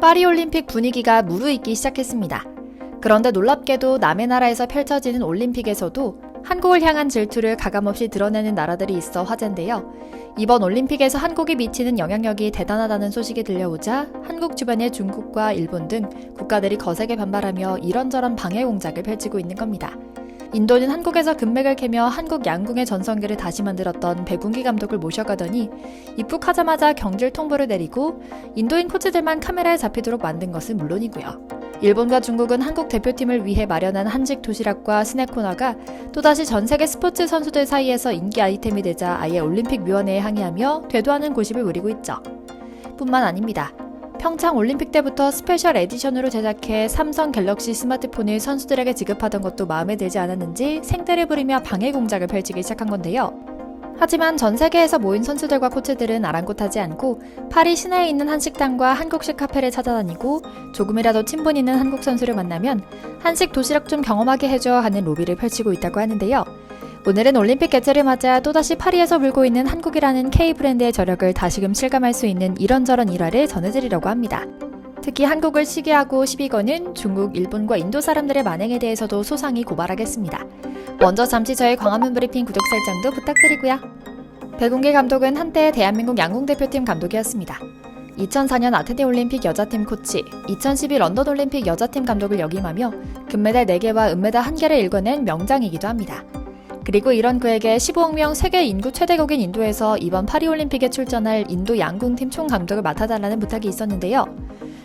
파리올림픽 분위기가 무르익기 시작했습니다. 그런데 놀랍게도 남의 나라에서 펼쳐지는 올림픽에서도 한국을 향한 질투를 가감없이 드러내는 나라들이 있어 화제인데요. 이번 올림픽에서 한국이 미치는 영향력이 대단하다는 소식이 들려오자 한국 주변의 중국과 일본 등 국가들이 거세게 반발하며 이런저런 방해 공작을 펼치고 있는 겁니다. 인도는 한국에서 금맥을 캐며 한국 양궁의 전성기를 다시 만들었던 백운기 감독을 모셔가더니 입국하자마자 경질 통보를 내리고 인도인 코치들만 카메라에 잡히도록 만든 것은 물론이고요. 일본과 중국은 한국 대표팀을 위해 마련한 한식 도시락과 스낵 코너가 또다시 전 세계 스포츠 선수들 사이에서 인기 아이템이 되자 아예 올림픽 위원회에 항의하며 되도하는 고집을 부리고 있죠. 뿐만 아닙니다. 평창 올림픽 때부터 스페셜 에디션으로 제작해 삼성 갤럭시 스마트폰을 선수들에게 지급하던 것도 마음에 들지 않았는지 생떼를 부리며 방해 공작을 펼치기 시작한 건데요. 하지만 전 세계에서 모인 선수들과 코치들은 아랑곳하지 않고 파리 시내에 있는 한 식당과 한국식 카페를 찾아다니고 조금이라도 친분 있는 한국 선수를 만나면 한식 도시락 좀 경험하게 해줘 하는 로비를 펼치고 있다고 하는데요. 오늘은 올림픽 개최를 맞아 또다시 파리에서 불고 있는 한국이라는 K 브랜드의 저력을 다시금 실감할 수 있는 이런저런 일화를 전해드리려고 합니다. 특히 한국을 시기하고 시비 거는 중국, 일본과 인도 사람들의 만행에 대해서도 소상히 고발하겠습니다. 먼저 잠시 저의 광화문 브리핑 구독 설정도 부탁드리고요. 백운기 감독은 한때 대한민국 양궁 대표팀 감독이었습니다. 2004년 아테네 올림픽 여자팀 코치, 2012 런던 올림픽 여자팀 감독을 역임하며 금메달 4개와 은메달 1개를 일궈낸 명장이기도 합니다. 그리고 이런 그에게 15억 명 세계 인구 최대국인 인도에서 이번 파리올림픽에 출전할 인도 양궁팀 총감독을 맡아달라는 부탁이 있었는데요.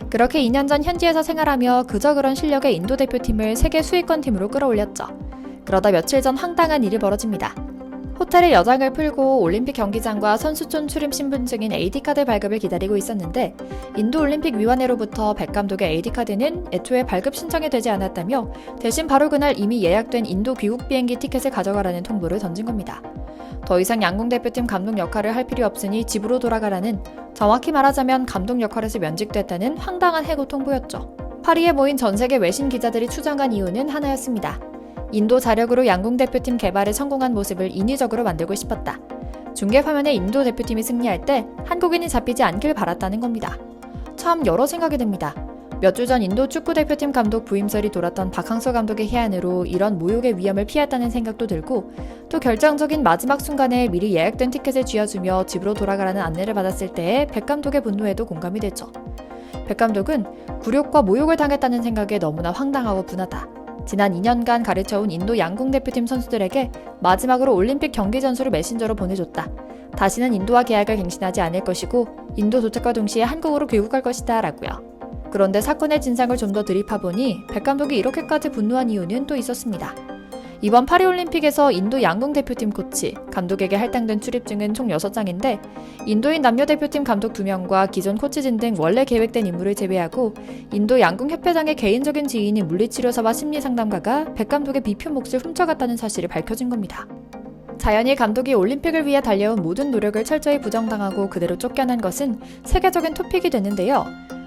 그렇게 2년 전 현지에서 생활하며 그저 그런 실력의 인도 대표팀을 세계 수익권 팀으로 끌어올렸죠. 그러다 며칠 전 황당한 일이 벌어집니다. 호텔에 여장을 풀고 올림픽 경기장과 선수촌 출입 신분증인 AD카드 발급을 기다리고 있었는데 인도 올림픽 위원회로부터 백 감독의 AD카드는 애초에 발급 신청이 되지 않았다며 대신 바로 그날 이미 예약된 인도 귀국 비행기 티켓을 가져가라는 통보를 던진 겁니다. 더 이상 양궁 대표팀 감독 역할을 할 필요 없으니 집으로 돌아가라는 정확히 말하자면 감독 역할에서 면직됐다는 황당한 해고 통보였죠. 파리에 모인 전 세계 외신 기자들이 추정한 이유는 하나였습니다. 인도 자력으로 양궁 대표팀 개발에 성공한 모습을 인위적으로 만들고 싶었다. 중계 화면에 인도 대표팀이 승리할 때 한국인이 잡히지 않길 바랐다는 겁니다. 참 여러 생각이 듭니다. 몇 주 전 인도 축구 대표팀 감독 부임설이 돌았던 박항서 감독의 해안으로 이런 모욕의 위험을 피했다는 생각도 들고 또 결정적인 마지막 순간에 미리 예약된 티켓을 쥐어주며 집으로 돌아가라는 안내를 받았을 때의 백 감독의 분노에도 공감이 되죠. 백 감독은 굴욕과 모욕을 당했다는 생각에 너무나 황당하고 분하다. 지난 2년간 가르쳐온 인도 양궁 대표팀 선수들에게 마지막으로 올림픽 경기 전술을 메신저로 보내줬다. 다시는 인도와 계약을 갱신하지 않을 것이고 인도 도착과 동시에 한국으로 귀국할 것이다 라고요. 그런데 사건의 진상을 좀 더 들이파보니 백 감독이 이렇게까지 분노한 이유는 또 있었습니다. 이번 파리올림픽에서 인도 양궁 대표팀 코치, 감독에게 할당된 출입증은 총 6장인데 인도인 남녀 대표팀 감독 2명과 기존 코치진 등 원래 계획된 임무를 제외하고 인도 양궁 협회장의 개인적인 지인인 물리치료사와 심리 상담가가 백 감독의 비표 몫을 훔쳐갔다는 사실이 밝혀진 겁니다. 자연히 감독이 올림픽을 위해 달려온 모든 노력을 철저히 부정당하고 그대로 쫓겨난 것은 세계적인 토픽이 됐는데요.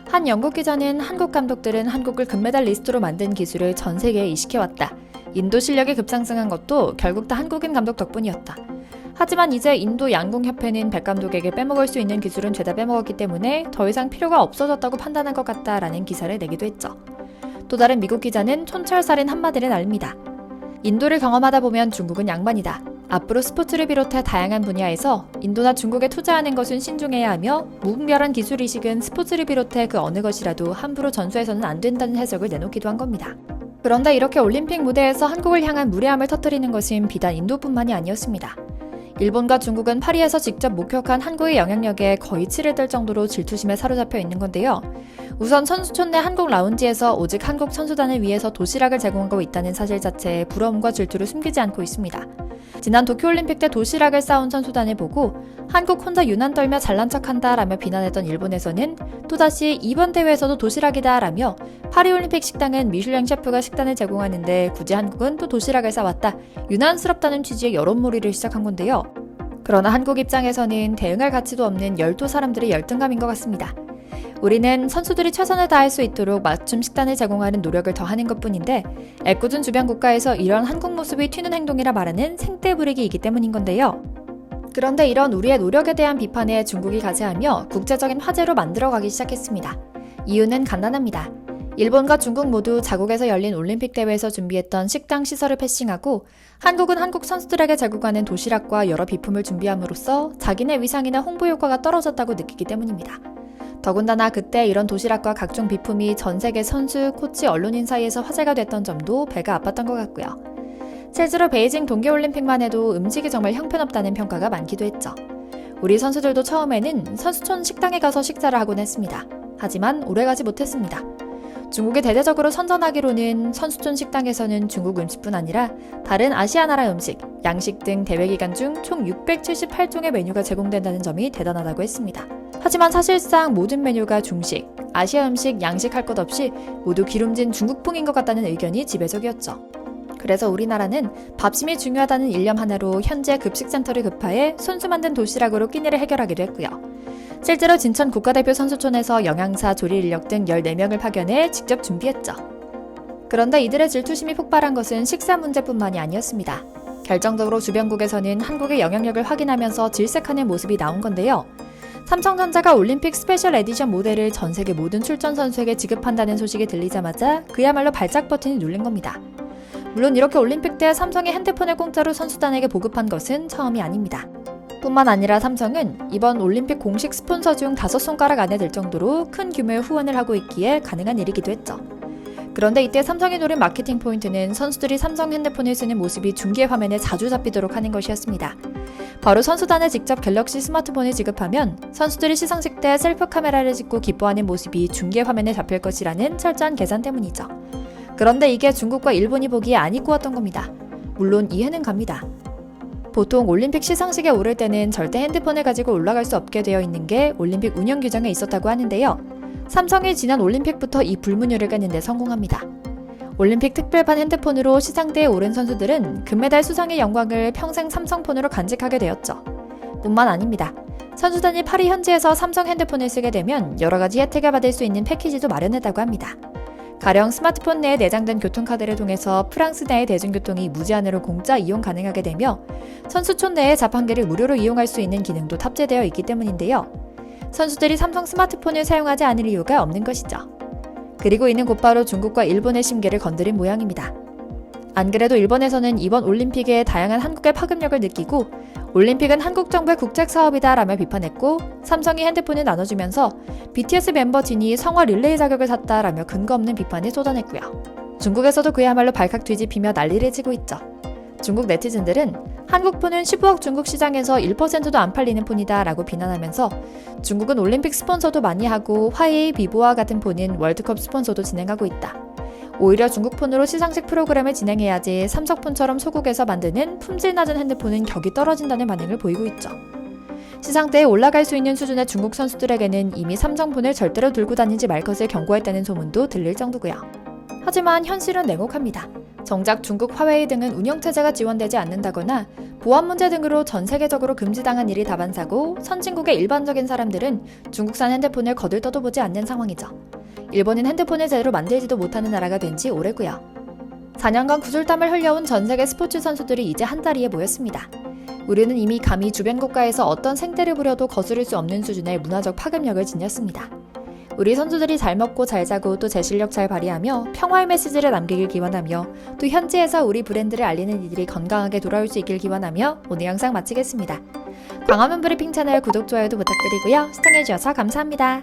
한 영국 기자는 한국 감독들은 한국을 금메달 리스트로 만든 기술을 전 세계에 이식해왔다. 인도 실력이 급상승한 것도 결국 다 한국인 감독 덕분이었다. 하지만 이제 인도 양궁협회는 백 감독에게 빼먹을 수 있는 기술은 죄다 빼먹었기 때문에 더 이상 필요가 없어졌다고 판단한 것 같다라는 기사를 내기도 했죠. 또 다른 미국 기자는 촌철살인 한마디를 날립니다. 인도를 경험하다 보면 중국은 양반이다. 앞으로 스포츠를 비롯해 다양한 분야에서 인도나 중국에 투자하는 것은 신중해야 하며 무분별한 기술 이식은 스포츠를 비롯해 그 어느 것이라도 함부로 전수해서는 안 된다는 해석을 내놓기도 한 겁니다. 그런데 이렇게 올림픽 무대에서 한국을 향한 무례함을 터뜨리는 것은 비단 인도뿐만이 아니었습니다. 일본과 중국은 파리에서 직접 목격한 한국의 영향력에 거의 치를 들 정도로 질투심에 사로잡혀 있는 건데요. 우선 선수촌 내 한국 라운지에서 오직 한국 선수단을 위해서 도시락을 제공하고 있다는 사실 자체에 부러움과 질투를 숨기지 않고 있습니다. 지난 도쿄올림픽 때 도시락을 싸온 선수단을 보고 한국 혼자 유난 떨며 잘난 척한다 라며 비난했던 일본에서는 또다시 이번 대회에서도 도시락이다 라며 파리올림픽 식당은 미슐랭 셰프가 식단을 제공하는데 굳이 한국은 또 도시락을 싸왔다. 유난스럽다는 취지의 여론몰이를 시작한 건데요. 그러나 한국 입장에서는 대응할 가치도 없는 열두 사람들의 열등감인 것 같습니다. 우리는 선수들이 최선을 다할 수 있도록 맞춤 식단을 제공하는 노력을 더하는 것 뿐인데 애꿎은 주변 국가에서 이런 한국 모습이 튀는 행동이라 말하는 생떼 부리기이기 때문인 건데요. 그런데 이런 우리의 노력에 대한 비판에 중국이 가세하며 국제적인 화제로 만들어가기 시작했습니다. 이유는 간단합니다. 일본과 중국 모두 자국에서 열린 올림픽 대회에서 준비했던 식당 시설을 패싱하고 한국은 한국 선수들에게 제공하는 도시락과 여러 비품을 준비함으로써 자기네 위상이나 홍보 효과가 떨어졌다고 느끼기 때문입니다. 더군다나 그때 이런 도시락과 각종 비품이 전 세계 선수, 코치, 언론인 사이에서 화제가 됐던 점도 배가 아팠던 것 같고요. 실제로 베이징 동계올림픽만 해도 음식이 정말 형편없다는 평가가 많기도 했죠. 우리 선수들도 처음에는 선수촌 식당에 가서 식사를 하곤 했습니다. 하지만 오래가지 못했습니다. 중국이 대대적으로 선전하기로는 선수촌 식당에서는 중국 음식뿐 아니라 다른 아시아 나라 음식, 양식 등 대회 기간 중 총 678종의 메뉴가 제공된다는 점이 대단하다고 했습니다. 하지만 사실상 모든 메뉴가 중식, 아시아 음식, 양식 할 것 없이 모두 기름진 중국풍인 것 같다는 의견이 지배적이었죠. 그래서 우리나라는 밥심이 중요하다는 일념 하나로 현재 급식센터를 급파해 손수 만든 도시락으로 끼니를 해결하기로 했고요. 실제로 진천 국가대표 선수촌에서 영양사, 조리 인력 등 14명을 파견해 직접 준비했죠. 그런데 이들의 질투심이 폭발한 것은 식사 문제뿐만이 아니었습니다. 결정적으로 주변국에서는 한국의 영향력을 확인하면서 질색하는 모습이 나온 건데요. 삼성전자가 올림픽 스페셜 에디션 모델을 전 세계 모든 출전 선수에게 지급한다는 소식이 들리자마자 그야말로 발작 버튼이 눌린 겁니다. 물론 이렇게 올림픽 때 삼성이 핸드폰을 공짜로 선수단에게 보급한 것은 처음이 아닙니다. 뿐만 아니라 삼성은 이번 올림픽 공식 스폰서 중 다섯 손가락 안에 들 정도로 큰 규모의 후원을 하고 있기에 가능한 일이기도 했죠. 그런데 이때 삼성이 노린 마케팅 포인트는 선수들이 삼성 핸드폰을 쓰는 모습이 중계 화면에 자주 잡히도록 하는 것이었습니다. 바로 선수단에 직접 갤럭시 스마트폰을 지급하면 선수들이 시상식 때 셀프 카메라를 찍고 기뻐하는 모습이 중계 화면에 잡힐 것이라는 철저한 계산 때문이죠. 그런데 이게 중국과 일본이 보기에 안 왔던 겁니다. 물론 이해는 갑니다. 보통 올림픽 시상식에 오를 때는 절대 핸드폰을 가지고 올라갈 수 없게 되어 있는 게 올림픽 운영 규정에 있었다고 하는데요. 삼성이 지난 올림픽부터 이 불문율을 깨는데 성공합니다. 올림픽 특별판 핸드폰으로 시상대에 오른 선수들은 금메달 수상의 영광을 평생 삼성폰으로 간직하게 되었죠. 뿐만 아닙니다. 선수단이 파리 현지에서 삼성 핸드폰을 쓰게 되면 여러 가지 혜택을 받을 수 있는 패키지도 마련했다고 합니다. 가령 스마트폰 내에 내장된 교통카드를 통해서 프랑스 내의 대중교통이 무제한으로 공짜 이용 가능하게 되며 선수촌 내의 자판기를 무료로 이용할 수 있는 기능도 탑재되어 있기 때문인데요. 선수들이 삼성 스마트폰을 사용하지 않을 이유가 없는 것이죠. 그리고 이는 곧바로 중국과 일본의 심계를 건드린 모양입니다. 안 그래도 일본에서는 이번 올림픽에 다양한 한국의 파급력을 느끼고 올림픽은 한국 정부의 국책 사업이다라며 비판했고 삼성이 핸드폰을 나눠주면서 BTS 멤버 진이 성화 릴레이 자격을 샀다라며 근거 없는 비판을 쏟아냈고요. 중국에서도 그야말로 발칵 뒤집히며 난리를 치고 있죠. 중국 네티즌들은 한국 폰은 15억 중국 시장에서 1%도 안 팔리는 폰이다 라고 비난하면서 중국은 올림픽 스폰서도 많이 하고 화웨이, 비보와 같은 폰은 월드컵 스폰서도 진행하고 있다. 오히려 중국 폰으로 시상식 프로그램을 진행해야지 삼성폰처럼 소국에서 만드는 품질 낮은 핸드폰은 격이 떨어진다는 반응을 보이고 있죠. 시상대에 올라갈 수 있는 수준의 중국 선수들에게는 이미 삼성폰을 절대로 들고 다니지 말 것을 경고했다는 소문도 들릴 정도고요. 하지만 현실은 냉혹합니다. 정작 중국 화웨이 등은 운영체제가 지원되지 않는다거나 보안 문제 등으로 전 세계적으로 금지당한 일이 다반사고 선진국의 일반적인 사람들은 중국산 핸드폰을 거들떠도 보지 않는 상황이죠. 일본은 핸드폰을 제대로 만들지도 못하는 나라가 된 지 오래고요. 4년간 구슬땀을 흘려온 전 세계 스포츠 선수들이 이제 한 자리에 모였습니다. 우리는 이미 감히 주변 국가에서 어떤 생태를 부려도 거스를 수 없는 수준의 문화적 파급력을 지녔습니다. 우리 선수들이 잘 먹고 잘 자고 또 제 실력 잘 발휘하며 평화의 메시지를 남기길 기원하며 또 현지에서 우리 브랜드를 알리는 이들이 건강하게 돌아올 수 있길 기원하며 오늘 영상 마치겠습니다. 광화문 브리핑 채널 구독, 좋아요도 부탁드리고요. 시청해주셔서 감사합니다.